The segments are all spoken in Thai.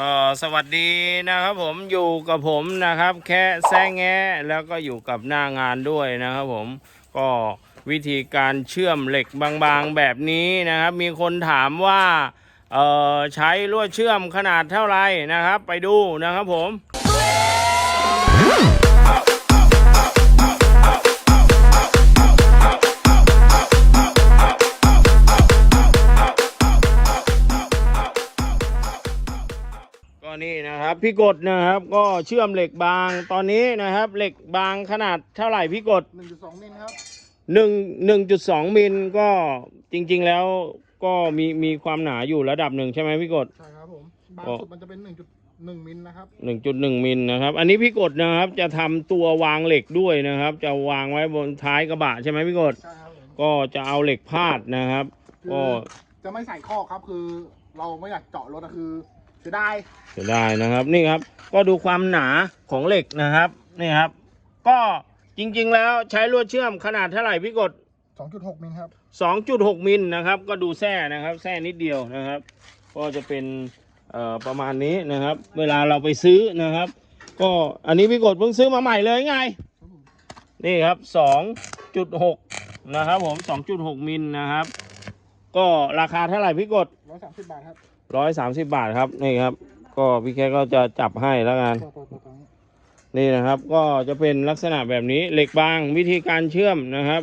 ก็สวัสดีนะครับผมอยู่กับผมนะครับ แค่แซงแงแล้วก็อยู่กับหน้างานด้วยนะครับผมก็วิธีการเชื่อมเหล็กบางๆแบบนี้นะครับ มีคนถามว่าเอ่อใช้ลวดเชื่อมขนาดเท่าไหร่นะครับ ไปดูนะครับผม นี่นะครับพี่กดนะครับก็เชื่อมเหล็กบางตอนนี้นะครับ เหล็กบางขนาดเท่าไหร่พี่กดหนึ่งจุดสองมิลครับหนึ่งหนึ่งจุดสองมิลก็จริง ๆ แล้วก็มีมีความหนาอยู่ระดับหนึ่งใช่ไหมพี่กดใช่ครับผมบางก็สุดมันจะเป็นหนึ่งจุดหนึ่งมิลนะครับหนึ่งจุดหนึ่งมิลนะครับ อันนี้พี่กดนะครับจะทำตัววางเหล็กด้วยนะครับ จะวางไว้บนท้ายกระบะใช่ไหมพี่กดใช่ครับผมก็จะเอาเหล็กพาดนะครับคือก็จะไม่ใส่ข้อครับคือเราไม่อยากเจาะรถอะคือ เสียดายจะได้นะครับนี่ครับ ก็ดูความหนาของเหล็กนะครับนี่ครับ ก็จริงๆแล้วใช้ลวดเชื่อมขนาดเท่าไหร่พี่กดสองจุดหกมิลครับ2.6มิลนะครับ ก็ดูแส้นะครับแส้นิดเดียวนะครับ ก็จะเป็นเอ่อประมาณนี้นะครับ เวลาเราไปซื้อนะครับ ก็อันนี้พี่กดเพิ่งซื้อมาใหม่เลยไง นี่ครับ 2.6 นะครับผม 2.6 มิลนะครับ ก็ราคาเท่าไหร่พี่กดร้ ร้อยสามสิบบาทครับนี่ครับ ก็พี่แค่ก็จะจับให้แล้วกันนี่นะครับก็จะเป็นลักษณะแบบนี้เหล็กบางวิธีการเชื่อมนะครับ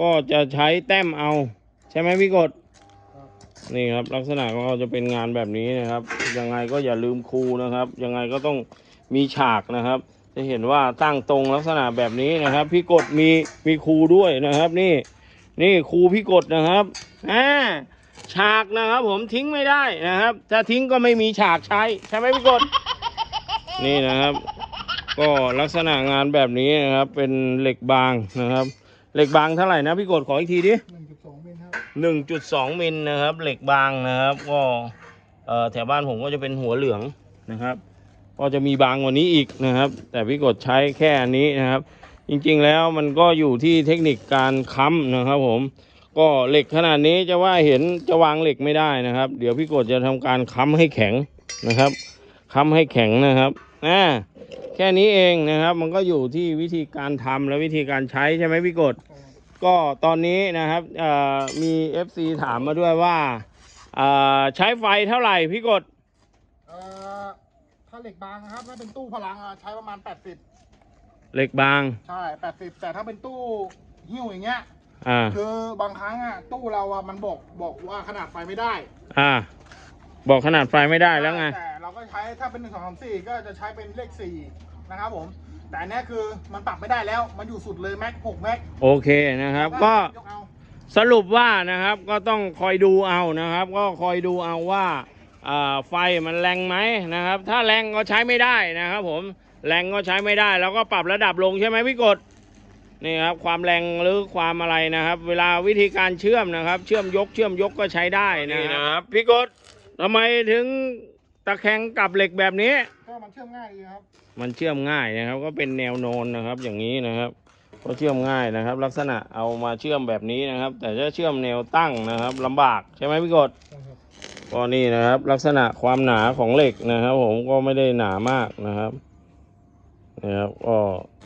ก็จะใช้แต้มเอา ใช่ไหมพี่กดนี่ครับลักษณะก็จะเป็นงานแบบนี้นะครับ ยังไงก็อย่าลืมครูนะครับ ยังไงก็ต้องมีฉากนะครับ จะเห็นว่าตั้งตรงลักษณะแบบนี้นะครับ พี่กดมีมีครูด้วยนะครับ นี่ นี่ครูพี่กดนะครับอ่า ฉากนะครับ ผมทิ้งไม่ได้นะครับ ถ้าทิ้งก็ไม่มีฉากใช้ใช่ไหมพี่กดนี่นะครับ ก็ลักษณะงานแบบนี้นะครับ เป็นเหล็กบางนะครับ เหล็กบางเท่าไหร่นะพี่กดขออีกทีดิหนึ่งจุดสองมิลครับหนึ่งจุดสองมิลนะครับ เหล็กบางนะครับ ก็เอ่อแถวบ้านผมก็จะเป็นหัวเหลืองนะครับ ก็จะมีบางกว่านี้อีกนะครับ แต่พี่กดใช้แค่อันนี้นะครับ จริงๆแล้วมันก็อยู่ที่เทคนิคการค้ำนะครับผม ก็เหล็กขนาดนี้จะว่าเห็นจะวางเหล็กไม่ได้นะครับ เดี๋ยวพี่กดจะทำการค้ำให้แข็งนะครับค้ำให้แข็งนะครับอ่าแค่นี้เองนะครับ มันก็อยู่ที่วิธีการทำและวิธีการใช้ใช่ไหมพี่กด ก็ตอนนี้นะครับเอ่อมี FC ถามมาด้วยว่าเอ่อใช้ไฟเท่าไหร่พี่กดเอ่อถ้าเหล็กบางนะครับถ้าเป็นตู้พลังอะใช้ประมาณแปดสิบเหล็กบาง ใช่แปดสิบแต่ถ้าเป็นตู้หิ้วอย่างเงี้ย อ่า คือบางครั้งอะตู้เราอะมันบอกบอกว่าขนาดไฟไม่ได้อ่า บอกขนาดไฟไม่ได้แล้วไง แต่เราก็ใช้ถ้าเป็นหนึ่งสองสามสี่ก็จะใช้เป็นเลขสี่นะครับผม แต่อันเนี้ยคือมันปรับไม่ได้แล้วมันอยู่สุดเลยแม็กหกแม็กโอเคนะครับ ก็ยกเอาสรุปว่านะครับก็ต้องคอยดูเอานะครับ ก็คอยดูเอาว่าอ่าไฟมันแรงไหมนะครับ ถ้าแรงก็ใช้ไม่ได้นะครับ ผมแรงก็ใช้ไม่ได้ แล้วก็ปรับระดับลงใช่ไหมพี่กด นี่ครับความแรงหรือความอะไรนะครับ เวลาวิธีการเชื่อมนะครับ เชื่อมยกเชื่อมยกก็ใช้ได้นะครับพี่กดทำไมถึงตะแคงกับเหล็กแบบนี้ ก็มันเชื่อมง่ายดีครับ มันเชื่อมง่ายนะครับ ก็เป็นแนวโน้นนะครับ อย่างนี้นะครับ ก็เชื่อมง่ายนะครับ ลักษณะเอามาเชื่อมแบบนี้นะครับ แต่ถ้าเชื่อมแนวตั้งนะครับลำบากใช่ไหมพี่กดก็นี่นะครับ ลักษณะความหนาของเหล็กนะครับ ผมก็ไม่ได้หนามากนะครับนะครับก็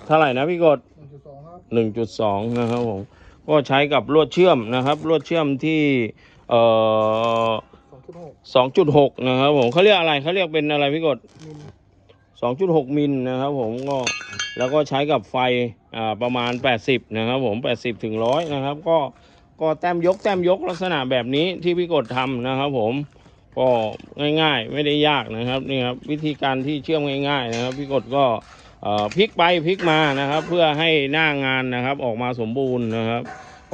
เท่าไหร่นะพี่กด หนึ่งจุดสองครับ1.2นะครับผมก็ใช้กับลวดเชื่อมนะครับลวดเชื่อมที่เอ่อสองจุดหก2.6นะครับผมเขาเรียกอะไรเขาเรียกเป็นอะไรพี่กดมิล2.6มิลนะครับผมก็แล้วก็ใช้กับไฟอ่าประมาณ 80นะครับผม80ถึง100นะครับก็ก็แต้มยกแต้มยกลักษณะแบบนี้ที่พี่กดทำนะครับผมก็ง่ายๆ ไม่ได้ยากนะครับนี่ครับวิธีการที่เชื่อมง่าย ๆ นะครับ พี่กดก็เอ่อ พลิกไปพลิกมานะครับ เพื่อให้หน้างานนะครับออกมาสมบูรณ์นะครับ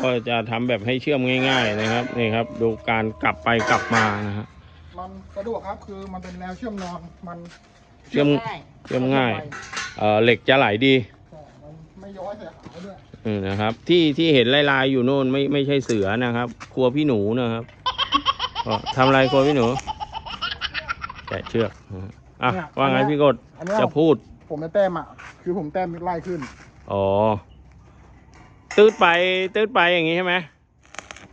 ก็จะทำแบบให้เชื่อมง่าย ๆนะครับนี่ครับ ดูการกลับไปกลับมานะครับมันสะดวกครับคือมันเป็นแนวเชื่อมนอนมันเชื่อมเชื่อมง่ายเอ่อเหล็กจะไหลดีใช่มันไม่ย้อยเสียหายด้วยอืมนะครับ ที่ที่เห็นลายๆอยู่โน่นไม่ไม่ใช่เสือนะครับครัวพี่หนูนะครับก็ทำอะไรครัวพี่หนูแกะเชือกนะฮะอะว่าไงพี่กดอันเนี้ยจะพูด ผมจะแต้มอะ คือผมแต้มไล่ขึ้น อ๋อ ตืดไปตืดไปอย่างนี้ใช่ไหม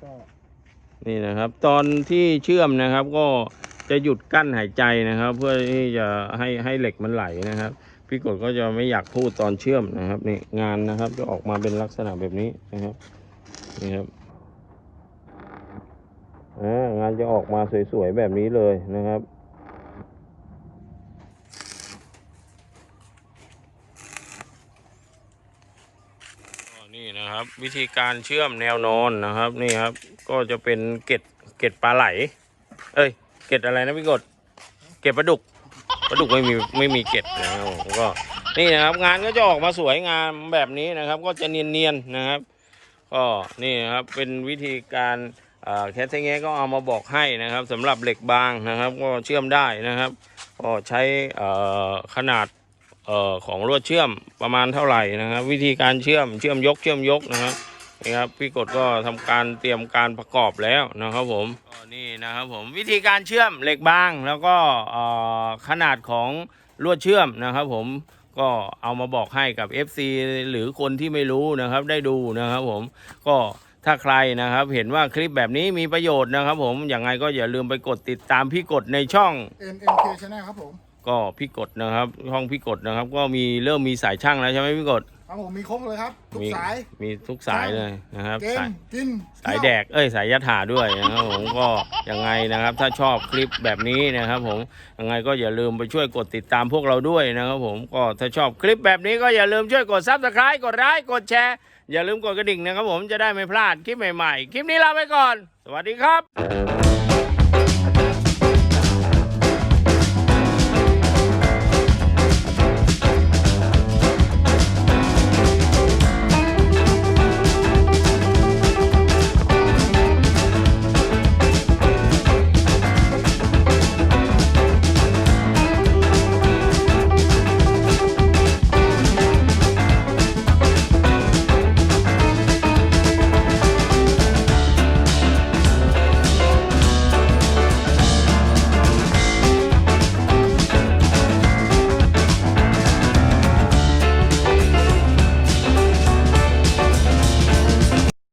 ก็นี่นะครับ ตอนที่เชื่อมนะครับ ก็จะหยุดกั้นหายใจนะครับ เพื่อที่จะให้ให้เหล็กมันไหลนะครับ พี่กดก็จะไม่อยากพูดตอนเชื่อมนะครับนี่งานนะครับ จะออกมาเป็นลักษณะแบบนี้นะครับนี่ครับอ่างานจะออกมาสวยๆแบบนี้เลยนะครับ นี่นะครับ วิธีการเชื่อมแนวนอนนะครับ นี่ครับ ก็จะเป็นเกล็ดเกล็ดปลาไหล เอ้ยเกล็ดอะไรนะพี่กดเกล็ดปลาดุกปลาดุกไม่มีไม่มีเกล็ดนะครับก็นี่นะครับ งานก็จะออกมาสวยงามแบบนี้นะครับ ก็จะเนียนๆนะครับ ก็นี่นะครับเป็นวิธีการแคทเทงเงก็เอามาบอกให้นะครับสำหรับเหล็กบางนะครับ ก็เชื่อมได้นะครับ ก็ใช้ขนาด เอ่อของลวดเชื่อมประมาณเท่าไหร่นะครับ วิธีการเชื่อมเชื่อมยกเชื่อมยกนะครับนี่ครับพี่กดก็ทำการเตรียมการประกอบแล้วนะครับผมก็นี่นะครับผมวิธีการเชื่อมเหล็กบางแล้วก็ขนาดของลวดเชื่อมนะครับ ผมก็เอามาบอกให้กับ FC หรือคนที่ไม่รู้นะครับได้ดูนะครับผมก็ถ้าใครนะครับ เห็นว่าคลิปแบบนี้มีประโยชน์นะครับ ผมอย่างไงก็อย่าลืมไปกดติดตามพี่กดในช่อง MMK Channel ครับผม ก็พี่กดนะครับ ห้องพี่กดนะครับ ก็มีเริ่มมีสายช่างแล้วใช่ไหมพี่กดครับผมมีครบเลยครับทุกมีสายมีทุกสายเลยนะครับเกมสาย กินสายแดก เอ้ย สายยะถาด้วยนะครับผมก็ยังไงนะครับ ถ้าชอบคลิปแบบนี้นะครับ ผมยังไงก็อย่าลืมไปช่วยกดติดตามพวกเราด้วยนะครับ ผมก็ถ้าชอบคลิปแบบนี้ก็อย่าลืมช่วยกดซับสไครต์กดไลค์กดแชร์อย่าลืมกดกระดิ่งนะครับ ผมจะได้ไม่พลาดคลิปใหม่ๆ คลิปนี้ลาไปก่อน สวัสดีครับ